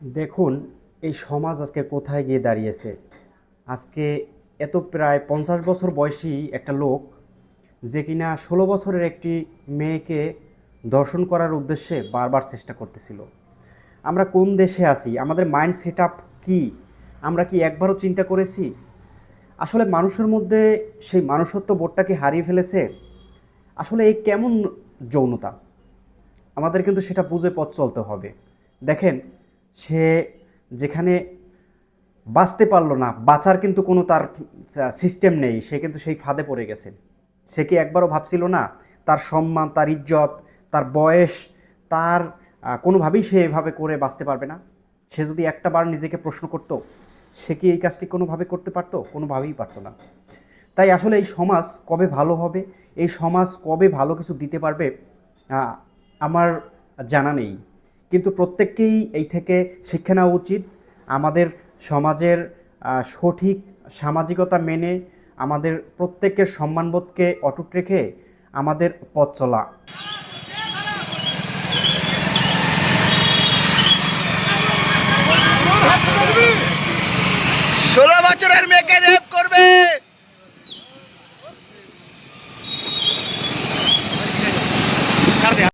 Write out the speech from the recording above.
দেখুন, এই সমাজ আজকে কোথায় গিয়ে দাঁড়িয়েছে। আজকে এত প্রায় পঞ্চাশ বছর বয়সী একটা লোক, যে কিনা ষোলো বছরের একটি মেয়েকে দর্শন করার উদ্দেশ্যে বারবার চেষ্টা করতেছিল। আমরা কোন দেশে আছি? আমাদের মাইন্ড সেট আপ কী? আমরা কি একবারও চিন্তা করেছি? আসলে মানুষের মধ্যে সেই মানুষত্ব বোধটাকে হারিয়ে ফেলেছে। আসলে এই কেমন যৌনতা? আমাদের কিন্তু সেটা বুঝে পথ চলতে হবে। দেখেন, সে যেখানে বাঁচতে পারল না, বাঁচার কিন্তু কোনো তার সিস্টেম নেই। সে কিন্তু সেই ফাঁদে পড়ে গেছে। সে কি একবারও ভাবছিল না, তার সম্মান, তার ইজ্জত, তার বয়স, তার কোনোভাবেই সে এভাবে করে বাঁচতে পারবে না? সে যদি একটা বার নিজেকে প্রশ্ন করতো সে কি এই কাজটি কোনোভাবে করতে পারতো? কোনোভাবেই পারতো না। তাই আসলে এই সমাজ কবে ভালো হবে? এই সমাজ কবে ভালো কিছু দিতে পারবে? আমার জানা নেই। কিন্তু প্রত্যেককেই এই থেকে শিক্ষা নেওয়া উচিত। আমাদের সমাজের সঠিক সামাজিকতা মেনে আমাদের প্রত্যেকের সম্মানবোধকে অটুট রেখে আমাদের পথ চলা ষোলো বছরের মেয়েকে রেপ করবে।